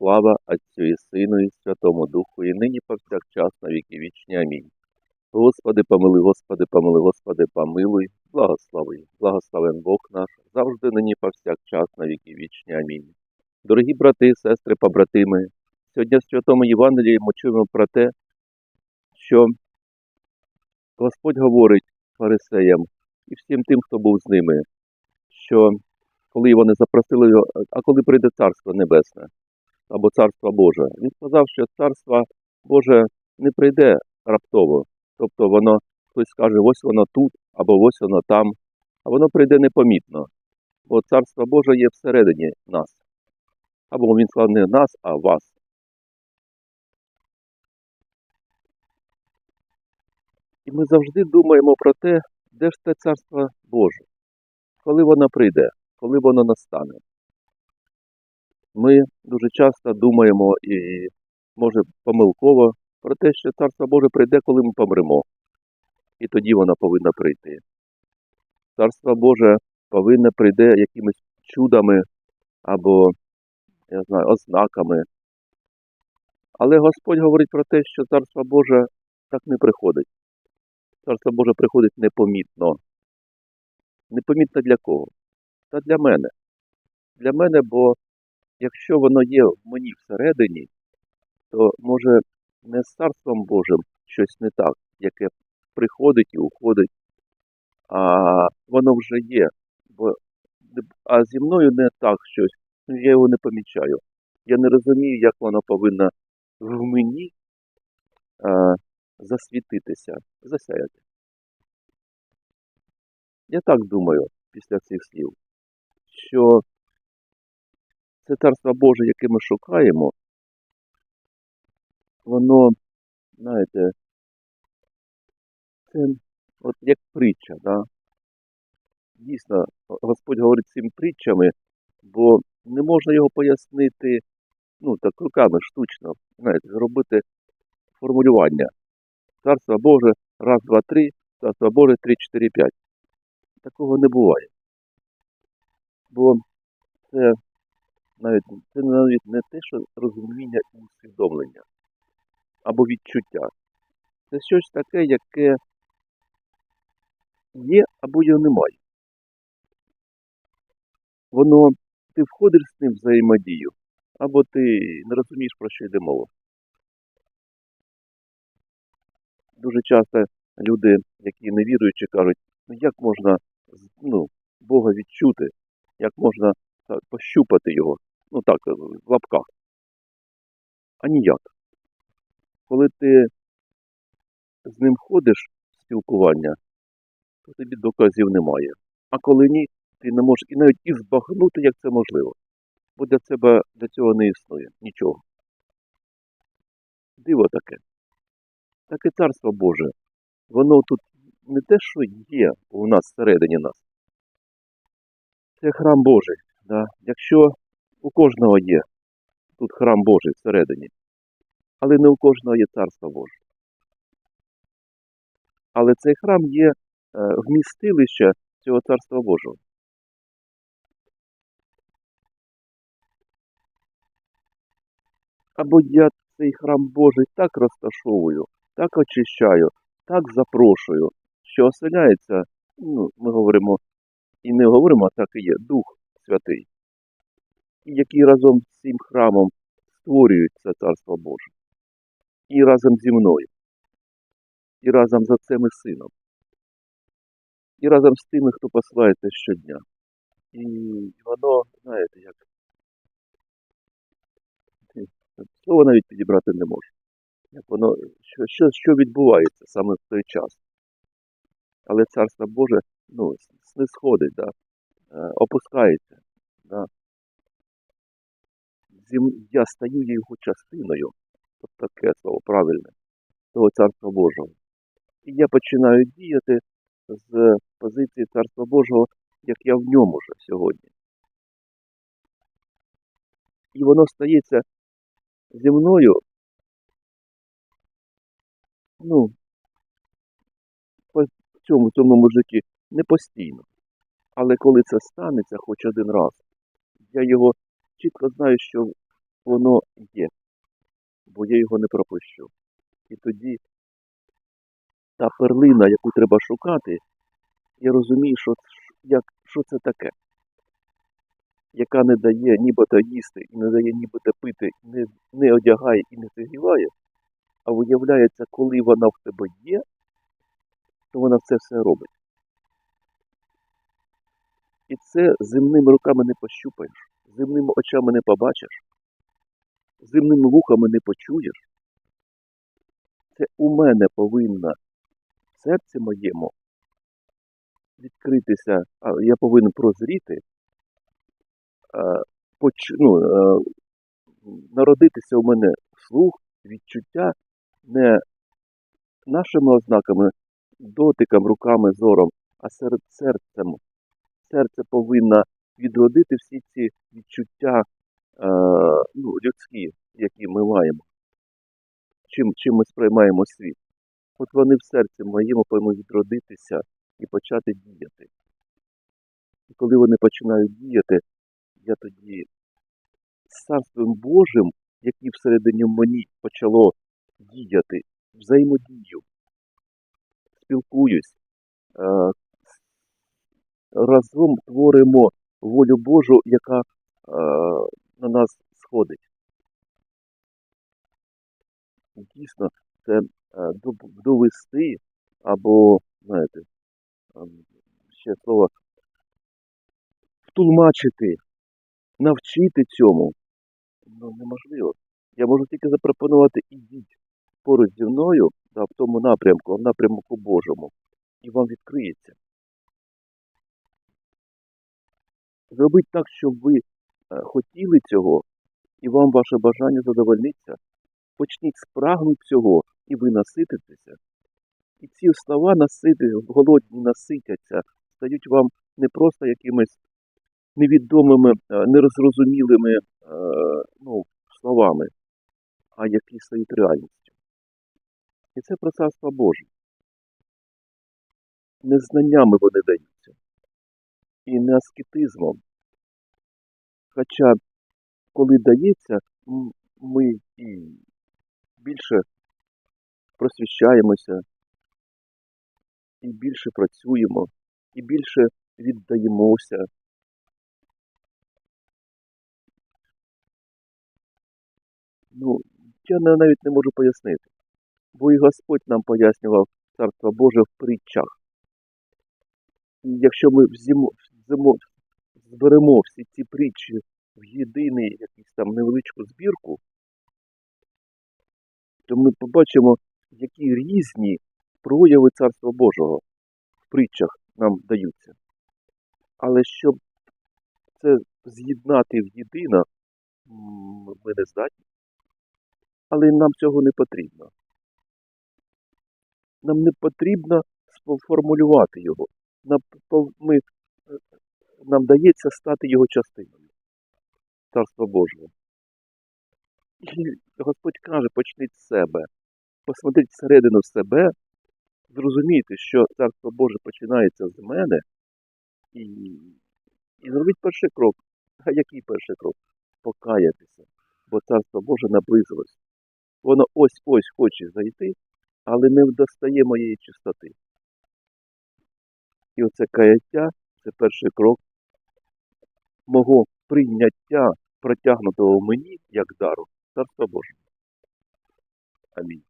Слава Отцю і Сину, і Святому Духу, і нині повсякчас на віки вічні. Амінь. Господи, помилуй, Господи, помилуй, Господи, помилуй, благослови, благословен Бог наш, завжди нині повсякчас на віки вічні. Амінь. Дорогі брати, сестри, побратими, сьогодні в Святому Євангелії ми чуємо про те, що Господь говорить фарисеям і всім тим, хто був з ними, що коли вони запросили його, а коли прийде Царство Небесне або Царство Боже, він сказав, що Царство Боже не прийде раптово. Тобто воно, хтось скаже, ось воно тут, або ось воно там, а воно прийде непомітно. Бо Царство Боже є всередині нас. Або він сказав не нас, а вас. І ми завжди думаємо про те, де ж те Царство Боже, коли воно прийде, коли воно настане. Ми дуже часто думаємо і, може, помилково про те, що Царство Боже прийде, коли ми помремо. І тоді воно повинно прийти. Царство Боже повинно прийде якимись чудами або, я знаю, ознаками. Але Господь говорить про те, що Царство Боже так не приходить. Царство Боже приходить непомітно. Непомітно для кого? Та для мене. Для мене, бо якщо воно є в мені всередині, то може не з Царством Божим щось не так, яке приходить і уходить, а воно вже є. Бо, а зі мною не так щось, ну, я його не помічаю. Я не розумію, як воно повинно в мені а, засвітитися, засяяти. Я так думаю після цих слів, що це царство Боже, яке ми шукаємо, воно, знаєте, це от як притча, да? Дійсно, Господь говорить цими притчами, бо не можна його пояснити, ну, так руками штучно, знаєте, зробити формулювання. Царство Боже, раз, два, три, царство Боже, три, чотири, п'ять. Такого не буває. Бо це навіть це навіть не те, що розуміння і усвідомлення або відчуття. Це щось таке, яке є або його немає. Воно ти входиш з ним в взаємодію, або ти не розумієш, про що йде мова. Дуже часто люди, які не віруючі, кажуть, ну як можна ну, Бога відчути, як можна пощупати його, ну так, в лапках. А ніяк. Коли ти з ним ходиш в спілкування, то тобі доказів немає. А коли ні, ти не можеш і навіть і збагнути, як це можливо. Бо для тебе для цього не існує нічого. Диво таке. Таке царство Боже, воно тут не те, що є у нас всередині нас. Це храм Божий. Да? Якщо у кожного є тут храм Божий всередині, але не у кожного є царство Боже. Але цей храм є е, вмістилище цього царства Божого. Або я цей храм Божий так розташовую, так очищаю, так запрошую, що оселяється, ну, ми говоримо, і не говоримо, а так і є, Дух Святий, який разом з цим храмом створюють це Царство Боже. І разом зі мною, і разом з Отцем і Сином, і разом з тими, хто посилається щодня. І воно, знаєте, як слово навіть підібрати не можу. Як воно, що, що, що відбувається саме в той час. Але Царство Боже ну, снисходить, да, е, опускається. Да. Я стаю його частиною. От таке слово правильне, того Царства Божого. І я починаю діяти з позиції Царства Божого, як я в ньому вже сьогодні. І воно стається зі мною, ну, по цьому цьому житті не постійно. Але коли це станеться хоч один раз, я його чітко знаю, що воно є, бо я його не пропущу. І тоді та перлина, яку треба шукати, я розумію, що, як, що це таке, яка не дає нібито їсти і не дає нібито пити, не, не одягає і не зігріває, а виявляється, коли вона в тебе є, то вона це все робить. І це земними руками не пощупаєш, земними очами не побачиш, земними вухами не почуєш. Це у мене повинна в серці моєму відкритися, а я повинен прозріти, поч, ну, народитися у мене слух, відчуття не нашими ознаками, дотиком, руками, зором, а серед серцем. Серце повинно відродити всі ці відчуття ну, людські, які ми маємо, чим, чим ми сприймаємо світ. От вони в серці моєму повинні відродитися і почати діяти. І коли вони починають діяти, я тоді з Царством Божим, яке всередині мені почало діяти, взаємодію, спілкуюсь, е, разом творимо волю Божу, яка е, на нас сходить. Дійсно, це е, довести або, знаєте, е, ще слово втулмачити, навчити цьому ну, неможливо. Я можу тільки запропонувати ідіть поруч зі мною да, в тому напрямку, в напрямку Божому, і вам відкриється. Зробіть так, щоб ви хотіли цього, і вам ваше бажання задовольниться. Почніть спрагнути цього, і ви насититеся. І ці слова насити, голодні наситяться, стають вам не просто якимись невідомими, е, нерозрозумілими е, ну, словами, а які стають реальністю. І це про царство Боже. Не знаннями вони даються, і не аскетизмом. Хоча, коли дається, ми і більше просвіщаємося, і більше працюємо, і більше віддаємося. Ну, я навіть не можу пояснити, бо і Господь нам пояснював Царство Боже в притчах. І якщо ми взімо, взимо, зберемо всі ці притчі в єдиний якийсь там невеличку збірку, то ми побачимо, які різні прояви Царства Божого в притчах нам даються. Але щоб це з'єднати в єдино, ми не здатні. Але нам цього не потрібно. Нам не потрібно сформулювати його. Ми, нам дається стати його частиною Царства Божого. І Господь каже, почніть з себе. Посмотріть всередину себе, зрозумійте, що Царство Боже починається з мене, і, і зробіть перший крок. А який перший крок? Покаятися, бо Царство Боже наблизилось. Воно ось-ось хоче зайти, але не достає моєї чистоти. І оце каяття це перший крок мого прийняття, протягнутого мені як дару Царства Божого. Амінь.